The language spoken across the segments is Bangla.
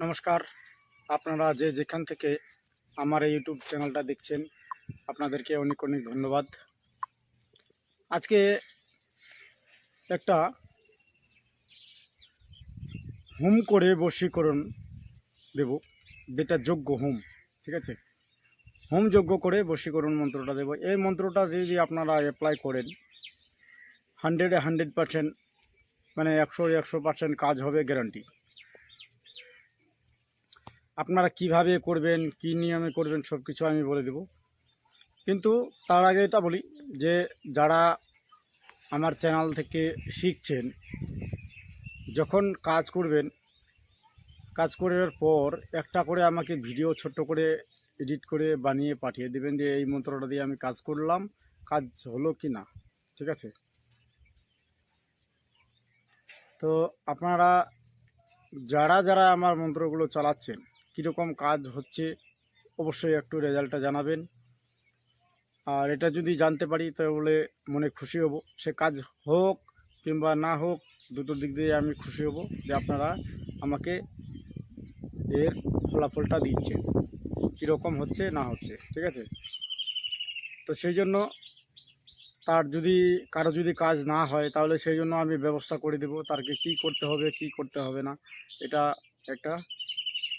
নমস্কার। আপনারা যে যেখান থেকে আমার এই ইউটিউব চ্যানেলটা দেখছেন, আপনাদেরকে অনেক অনেক ধন্যবাদ। আজকে একটা হোম করে বশীকরণ দেব। যেটা যোগ্য হোম, ঠিক আছে? হোম যোগ্য করে বশীকরণ মন্ত্রটা দেব। এই মন্ত্রটা যদি আপনারা অ্যাপ্লাই করেন হান্ড্রেডে হান্ড্রেড পার্সেন্ট মানে একশো একশো পার্সেন্ট কাজ হবে গ্যারান্টি আপনারা কীভাবে করবেন, কি নিয়মে করবেন সব কিছু আমি বলে দেব। কিন্তু তার আগে এটা বলি যে, যারা আমার চ্যানেল থেকে শিখছেন, যখন কাজ করবেন, কাজ করার পর একটা করে আমাকে ভিডিও ছোট্ট করে এডিট করে বানিয়ে পাঠিয়ে দেবেন যে, এই মন্ত্রটা দিয়ে আমি কাজ করলাম, কাজ হলো কি না, ঠিক আছে? তো আপনারা, যারা যারা আমার মন্ত্রগুলো চালাচ্ছেন কীরকম কাজ হচ্ছে, অবশ্যই একটু রেজাল্টটা জানাবেন। আর এটা যদি জানতে পারি, তাহলে মনে খুশি হব। সে কাজ হোক কিংবা না হোক দুটো দিক দিয়ে আমি খুশি হব যে আপনারা আমাকে এর ফলাফলটা দিচ্ছে কীরকম হচ্ছে, না হচ্ছে, ঠিক আছে? তো সেই জন্য তার যদি, কারও যদি কাজ না হয়, তাহলে সেই জন্য আমি ব্যবস্থা করে দেবো। তারকে কি করতে হবে, কি করতে হবে না, এটা একটা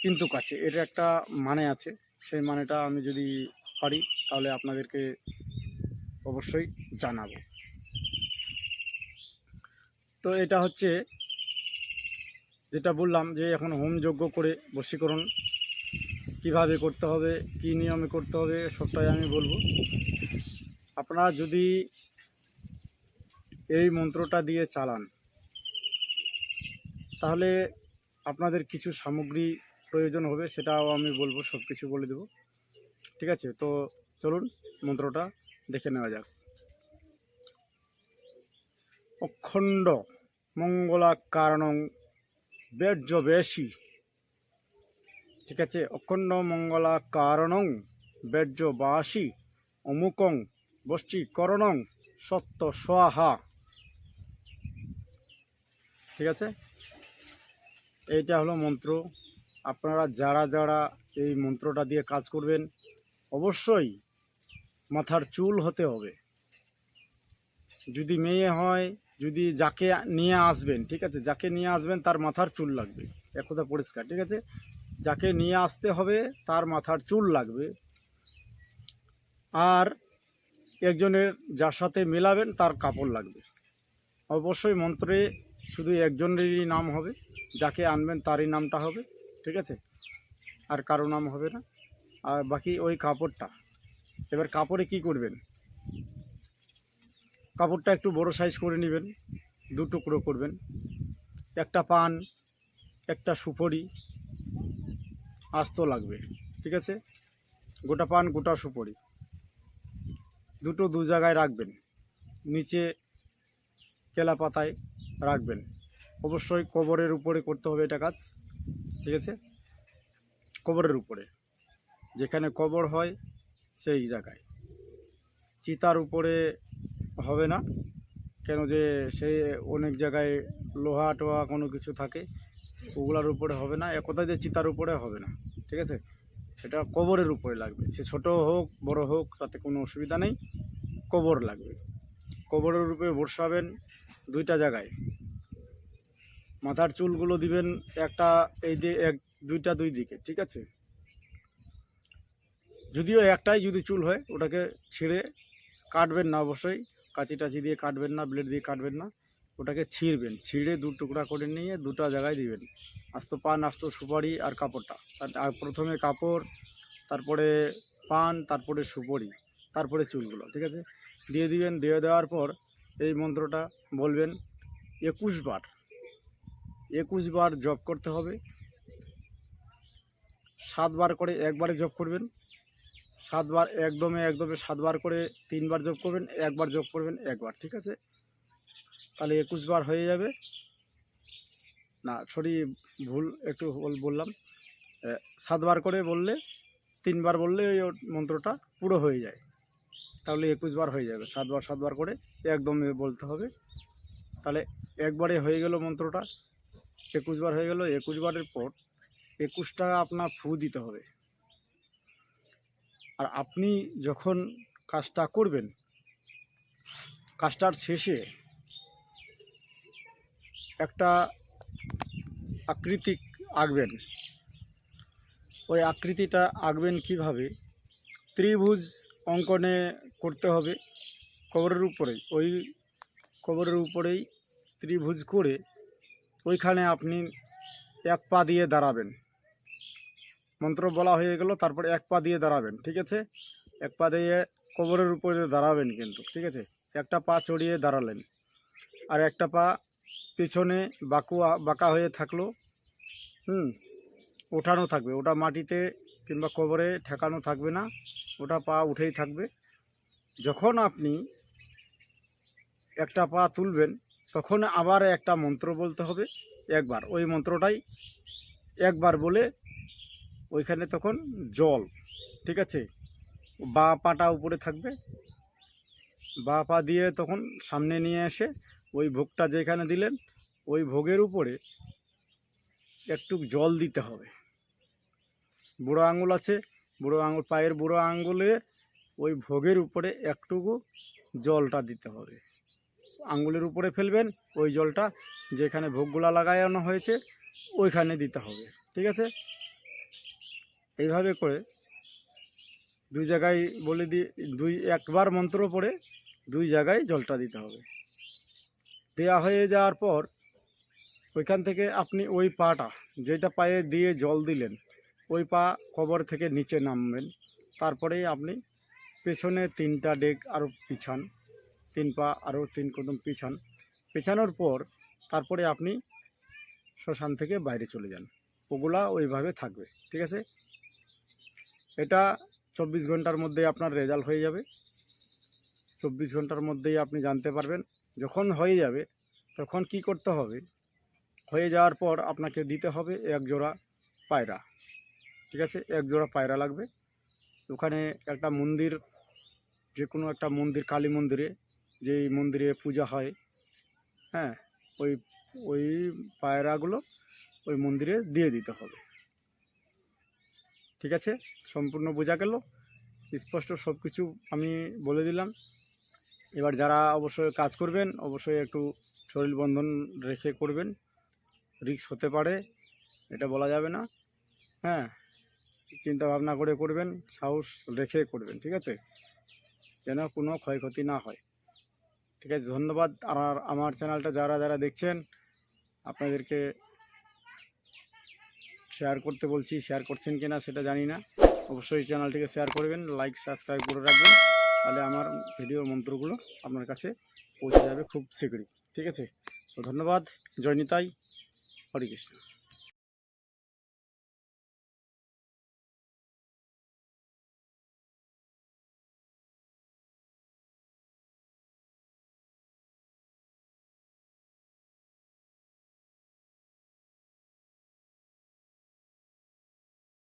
কিন্তু কাছে এর একটা মানে আছে। সেই মানেটা আমি যদি পারি, তাহলে আপনাদেরকে অবশ্যই জানাব। তো এটা হচ্ছে, যেটা বললাম যে এখন হোম যজ্ঞ করে বশীকরণ কীভাবে করতে হবে, কি নিয়মে করতে হবে, সবটাই আমি বলব। আপনারা যদি এই মন্ত্রটা দিয়ে চালান, তাহলে আপনাদের কিছু সামগ্রী প্রয়োজন হবে সেটাও আমি বলব সব কিছু বলে দেবো। ঠিক আছে? তো চলুন, মন্ত্রটা দেখে নেওয়া যাক। অখণ্ড মঙ্গলা কারণং বের্য বেশি। ঠিক আছে? অখণ্ড মঙ্গলা কারণং বের্য বাসি। অমুকং বশীকরণং সত্য সোয়াহা ঠিক আছে? এইটা হলো মন্ত্র। আপনারা যারা যারা এই মন্ত্রটা দিয়ে কাজ করবেন, অবশ্যই মাথার চুল হতে হবে। যদি মেয়ে হয়, যদি যাকে নিয়ে আসবেন, ঠিক আছে, যাকে নিয়ে আসবেন তার মাথার চুল লাগবে। একথা পরিষ্কার, ঠিক আছে? যাকে নিয়ে আসতে হবে তার মাথার চুল লাগবে। আর একজনের যার সাথে মেলাবেন তার কাপড় লাগবে। অবশ্যই মন্ত্রে শুধু একজনেরই নাম হবে, যাকে আনবেন তারই নামটা হবে। ঠিক আছে? আর কারও নাম হবে না। আর বাকি ওই কাপড়টা। এবার কাপড়ে কি করবেন? কাপড়টা একটু বড় সাইজ করে নেবেন। দু টুকরো করবেন। একটা পান, একটা সুপরি, আস্ত লাগবে। ঠিক আছে? গোটা পান, গোটা সুপরি। দুটো দু জায়গায় রাখবেন। নিচে কেলা পাতায় রাখবেন। অবশ্যই কবরের উপরে করতে হবে এটা কাজ। ঠিক আছে? কবরের উপরে। যেখানে কবর হয়, সেই জায়গায়। চিতার উপরে হবে না। কেন যে সে অনেক জায়গায় লোহা টোহা কোনো কিছু থাকে, ওগুলার উপরে হবে না। একথায় যে চিতার উপরে হবে না। ঠিক আছে? এটা কবরের উপরে লাগবে। সে ছোট হোক, বড় হোক, তাতে কোনো অসুবিধা নেই। কবর লাগবে। কবরের উপরে বসাবেন দুইটা জায়গায়। মাথার চুলগুলো দিবেন একটা এই দিয়ে এক, দুইটা দুই দিকে, ঠিক আছে? যদিও একটাই যদি চুল হয়, ওটাকে ছিঁড়ে কাটবেন না অবশ্যই, কাঁচি টাচি দিয়ে কাটবেন না, ব্লেড দিয়ে কাটবেন না, ওটাকে ছিঁড়বেন, ছিঁড়ে দু টুকরা করে নিয়ে দুটো জায়গায় দিবেন। আস্ত পান, আস্ত সুপারি আর কাপড়টা। আর প্রথমে কাপড়, তারপরে পান, তারপরে সুপারি, তারপরে চুলগুলো, ঠিক আছে? দিয়ে দিবেন, দিয়ে দেওয়ার পর এই মন্ত্রটা বলবেন, একুশ বার একুশ বার জপ করতে হবে। সাতবার করে একবারে জপ করবেন। সাতবার একদমে একদমে সাতবার করে তিনবার জপ করবেন একবার জপ করবেন একবার ঠিক আছে? তাহলে একুশ বার হয়ে যাবে। না, সরি, ভুল একটু বললাম। সাতবার করে বললে তিনবার বললে ওই মন্ত্রটা পুরো হয়ে যায়। তাহলে একুশ বার হয়ে যাবে। সাতবার সাতবার করে একদমে বলতে হবে। তাহলে একবারে হয়ে গেল মন্ত্রটা। একুশ বার হয়ে গেল, একুশ বারের পর একুশটা আপনার ফু দিতে হবে। আর আপনি যখন কাজটা করবেন, কাজটার শেষে একটা আকৃতিক আঁকবেন। ওই আকৃতিটা আঁকবেন কীভাবে? ত্রিভুজ অঙ্কনে করতে হবে। কবরের উপরেই, ওই কবরের উপরেই ত্রিভুজ করে ওইখানে আপনি এক পা দিয়ে দাঁড়াবেন। মন্ত্র বলা হয়ে গেল, তারপরে এক পা দিয়ে দাঁড়াবেন, ঠিক আছে? এক পা দিয়ে কবরের উপরে দাঁড়াবেন কিন্তু, ঠিক আছে? একটা পা চড়িয়ে দাঁড়ালেন। আর একটা পা পিছনে বাঁকুয়া, বাঁকা হয়ে থাকল, হুম? ওঠানো থাকবে। ওটা মাটিতে কিংবা কবরে ঠেকানো থাকবে না। ওটা পা উঠেই থাকবে। যখন আপনি একটা পা তুলবেন তখন আবার একটা মন্ত্র বলতে হবে, একবার। ওই মন্ত্রটাই একবার বলে ওইখানে তখন জল, ঠিক আছে? বা পাটা উপরে থাকবে, বা পা দিয়ে তখন সামনে নিয়ে এসে ওই ভোগটা যেখানে দিলেন, ওই ভোগের উপরে একটু জল দিতে হবে। বুড়ো আঙুল আছে, বুড়ো আঙুল, পায়ের বুড়ো আঙুলে ওই ভোগের উপরে একটুকু জলটা দিতে হবে। আঙুলের উপরে ফেলবেন, ওই জলটা যেখানে ভোগগুলা লাগানো হয়েছে, ওইখানে দিতে হবে, ঠিক আছে? এইভাবে করে দুই জায়গায় বলে দিয়ে, দুই, একবার মন্ত্র পড়ে দুই জায়গায় জলটা দিতে হবে। দেয়া হয়ে যাওয়ার পর ওইখান থেকে আপনি ওই পাটা, যেটা পায়ে দিয়ে জল দিলেন, ওই পা কবর থেকে নিচে নামবেন। তারপরেই আপনি পেছনে তিনটা ডেক আরও পিছান। তিন পা আরও তিন কদম পিছান। পেছানোর পর তারপরে আপনি শ্মশান থেকে বাইরে চলে যান। ওগুলা ওইভাবে থাকবে, ঠিক আছে? এটা চব্বিশ ঘণ্টার মধ্যে আপনার রেজাল্ট হয়ে যাবে। চব্বিশ ঘণ্টার মধ্যেই আপনি জানতে পারবেন, যখন হয়ে যাবে, তখন কি করতে হবে? হয়ে যাওয়ার পর আপনাকে দিতে হবে এক জোড়া পায়রা, ঠিক আছে? এক জোড়া পায়রা লাগবে। ওখানে একটা মন্দির যে কোনো একটা মন্দির, কালী মন্দিরে যেই মন্দিরে পূজা হয় হ্যাঁ ওই ওই পায়রাগুলো ওই মন্দিরে দিয়ে দিতে হবে। ঠিক আছে? সম্পূর্ণ বোঝা গেল? স্পষ্ট সব কিছু আমি বলে দিলাম। এবার যারা অবশ্যই কাজ করবেন, অবশ্যই একটু শরীর বন্ধন রেখে করবেন। রিস্ক হতে পারে, এটা বলা যাবে না। হ্যাঁ চিন্তা ভাবনা করে করবেন, সাহস রেখে করবেন, ঠিক আছে? যেন কোনো ক্ষয়ক্ষতি না হয়। ঠিক আছে, ধন্যবাদ। আর আমার চ্যানেলটা যারা যারা দেখছেন, আপনাদেরকে শেয়ার করতে বলছি শেয়ার করছেন কি না সেটা জানি না। অবশ্যই চ্যানেলটিকে শেয়ার করবেন লাইক সাবস্ক্রাইব করে রাখবেন, তাহলে আমার ভিডিও মন্ত্রগুলো আপনার কাছে পৌঁছে যাবে খুব শীঘ্রই। ঠিক আছে? ধন্যবাদ জয়নিতাই হরে কৃষ্ণ।